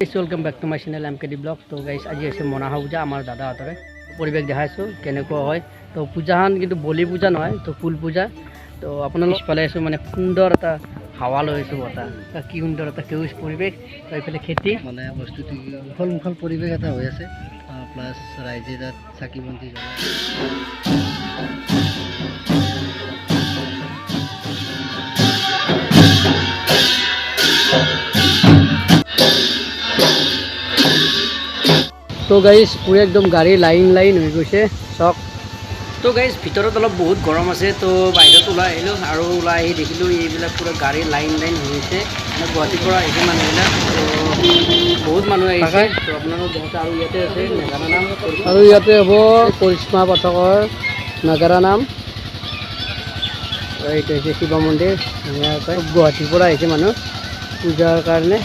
Guys welcome back to my channel M D vlog তো guys আজি হৈছে মনাহা পূজা আমাৰ দাদাহঁতৰে পৰিৱেশ দেখাইছোঁ, কেনেকুৱা হয়। তো পূজাখন কিন্তু বলি পূজা নহয়, তো ফুল পূজা। তো আপোনালোক পালে আছোঁ মানে সুন্দৰ এটা হাৱা লৈ আছোঁ বতাহ। কি সুন্দৰ এটা সেউজ পৰিৱেশ। তো এইফালে খেতি। মানে বস্তুটো কি উখল মুখল পৰিৱেশ এটা হৈ আছে। প্লাছ ৰাইজে তাত চাকি বন্তি জ্বলাই গাইজ পুৰা একদম গাড়ী লাইন লাইন হৈ গৈছে চক। তো গাইজ ভিতৰত অলপ বহুত গৰম আছে তো বাহিৰত ওলাই আহিলোঁ আৰু ওলাই আহি দেখিলোঁ এইবিলাক পুৰা গাড়ী লাইন লাইন হৈ গৈছে মানে গুৱাহাটীৰ পৰা আহিছে মানুহবিলাক তো বহুত মানুহ আহিছে। তো আপোনালোক আৰু ইয়াতে আছে নেগাৰা নাম। আৰু ইয়াতে হ'ব কৰিশ্মা পাঠকৰ নাগাৰা নাম। এইটো হৈছে শিৱ মন্দিৰ গুৱাহাটীৰ পৰা আহিছে মানুহ পূজাৰ কাৰণে।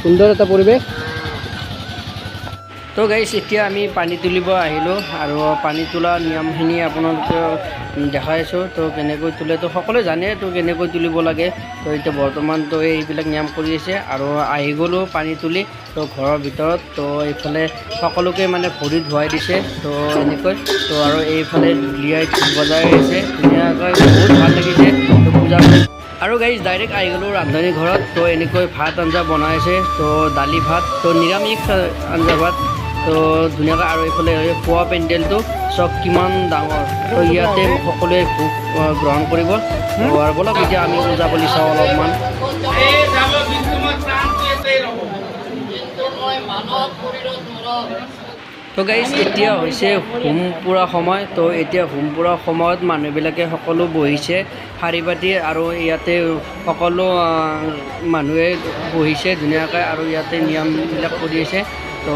সুন্দৰ এটা পৰিৱেশ। তো গাইছ এতিয়া আমি পানী তুলিব আহিলোঁ আৰু পানী তোলা নিয়মখিনি আপোনালোকে দেখাইছোঁ তো কেনেকৈ তোলে, তো সকলোৱে জানে তো কেনেকৈ তুলিব লাগে। তো এতিয়া বৰ্তমানতো এইবিলাক নিয়ম কৰি আছে আৰু আহি গ'লোঁ পানী তুলি। তো ঘৰৰ ভিতৰত, তো এইফালে সকলোকে মানে ভৰি ধুৱাই দিছে। তো এনেকৈ, তো আৰু এইফালে ঢুলীয়াই ঢোল বজাই আছে। ধুনীয়াকৈ বহুত ভালো লাগিছে। তো পূজা আৰু গাইজ ডাইৰেক্ট আহি গ'লোঁ ৰান্ধনী ঘৰত। তো এনেকৈ ভাত আঞ্জা বনাইছে তো দালি ভাত, তো নিৰামিষ আঞ্জা ভাত। তো ধুনীয়াকৈ আৰু এইফালে এই খোৱা পেণ্ডেলটো চব কিমান ডাঙৰ। তো ইয়াতে সকলোৱে ভোগ গ্ৰহণ কৰিব। আৰু ব'লক এতিয়া আমি ওজাপালি চাওঁ অলপমান। তো গাইজ এতিয়া হৈছে হোম পুৰা সময়। তো এতিয়া হোম পুৰা সময়ত মানুহবিলাকে সকলো বহিছে শাৰী পাতি আৰু ইয়াতে সকলো মানুহে বহিছে ধুনীয়াকৈ আৰু ইয়াতে নিয়মবিলাক কৰি আছে। তো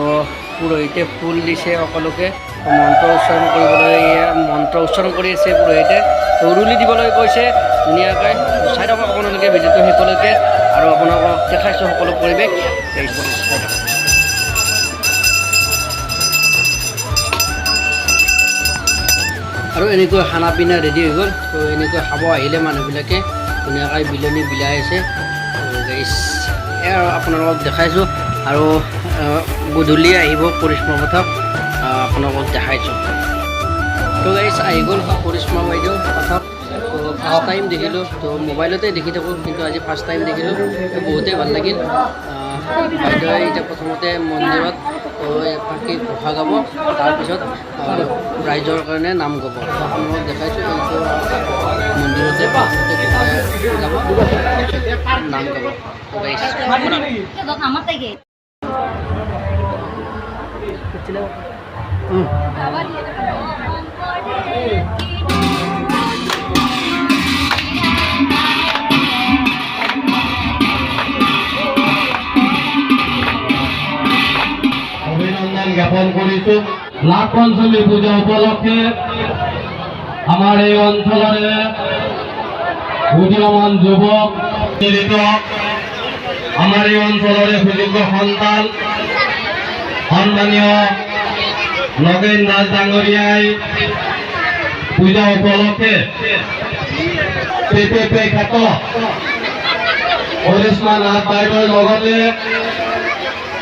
পুৰোহিতে ফুল দিছে সকলোকে। মন্ত্ৰ উচ্চাৰণ কৰিবলৈ এয়া মন্ত্ৰ উচ্চাৰণ কৰি আছে পুৰোহিতে। উৰুলি দিবলৈ কৈছে, ধুনীয়াকৈ চাই থাকক আপোনালোকে ভিডিঅ'টো শেষলৈকে। আৰু আপোনালোকক দেখাইছোঁ সকলো পৰিৱেশ। চাই থাকক। আৰু এনেকৈ খানা পিনা ৰেডি হৈ গ'ল। তো এনেকৈ খাব আহিলে মানুহবিলাকে ধুনীয়াকৈ বিলনি বিলাই আছে। আপোনালোকক দেখাইছোঁ। আৰু গধূলি আহিব কৰিশ্মা পথক আপোনালোকক দেখাইছোঁ। তো গাইছ আহি গ'ল কৰিশ্মা বাইদেউ পথক ফাৰ্ষ্ট টাইম দেখিলোঁ। তো মোবাইলতে দেখি থাকোঁ কিন্তু আজি ফাৰ্ষ্ট টাইম দেখিলোঁ। বহুতেই ভাল লাগিল। আহ, বাইদেৱে এতিয়া প্ৰথমতে মন্দিৰত এফাকি ঘোষা গাব। তাৰপিছত ৰাইজৰ কাৰণে নাম গাব। আপোনালোকক দেখাইছোঁ এইটো মন্দিৰতে গাব। নাম গাব। আমার হুম। অভিনন্দন জ্ঞাপন কৰিছোঁ লাভ পঞ্চমী পূজা উপলক্ষে আমাৰ এই অঞ্চলৰে উদীয়মান যুৱক মিলিত আমাৰ এই অঞ্চলৰে সুযোগ্য সন্তান সন্মানীয় নগেন দাস ডাঙৰীয়াই পূজা উপলক্ষে পেপে খ্যাত কৰিশ্মা নাথ বাইদেউৰ লগতে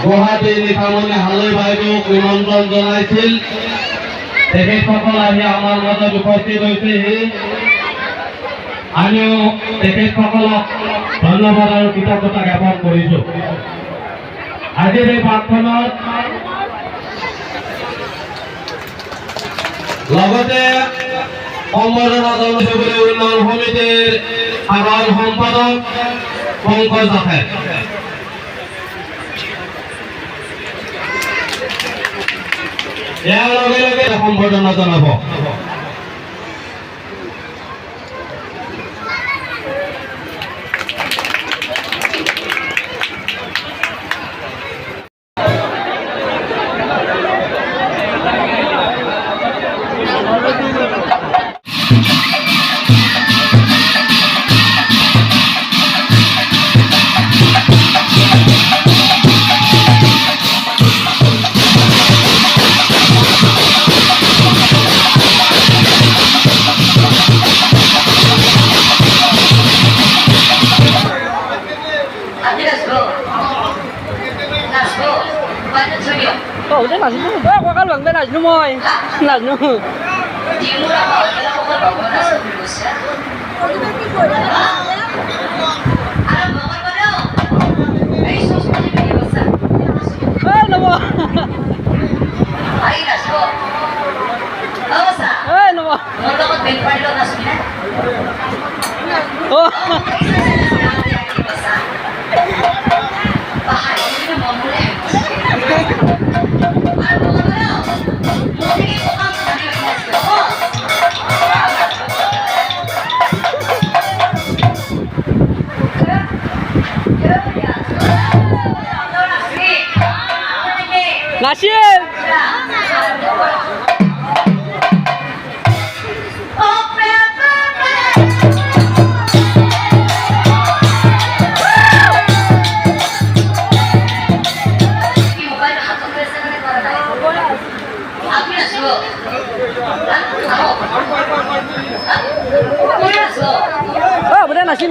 গুৱাহাটী নিশামণি হালৈ বাইদেউক নিমন্ত্ৰণ জনাইছিল। তেখেতসকল আহি আমাৰ মাজত উপস্থিত হৈছেহি। আমিও তেখেতসকলক ধন্যবাদ আৰু কৃতজ্ঞতা জ্ঞাপন কৰিছোঁ। আজিৰ এই প্ৰাৰ্থনাত লগতে সম্বৰ্ধনা জনচুবুৰী উন্নয়ন সমিতিৰ সাধাৰণ সম্পাদক পংকজ আছে ইয়াৰ লগে লগে জনাব। কঁকাল ভাঙবে নাজনো মই নাজনো এই নব এই নব অ নাচিল অ বোলে নাচিম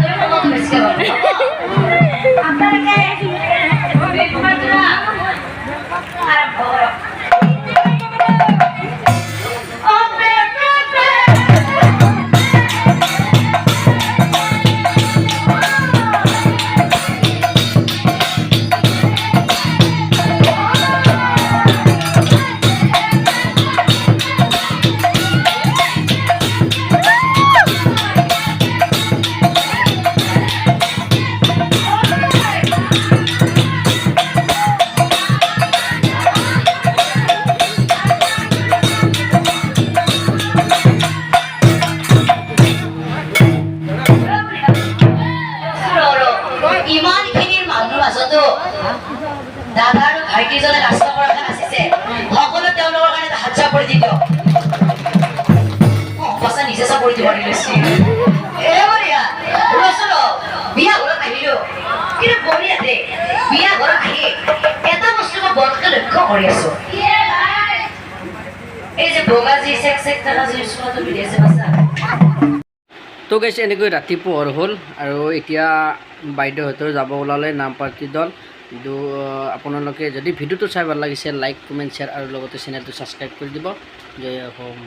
লক্ষ্য কৰি আছো তো গাইছে এনেকৈ ৰাতি পোহৰ হ'ল আৰু এতিয়া বাইদেউহঁতেও যাব ওলালে নাম পাৰ্টি দল। কিন্তু আপোনালোকে যদি ভিডিঅ'টো চাই ভালো লাগিছে লাইক কমেণ্ট শ্বেয়াৰ আৰু লগতে চেনেলটো ছাবস্ক্ৰাইব কৰি দিব। জয় অসম।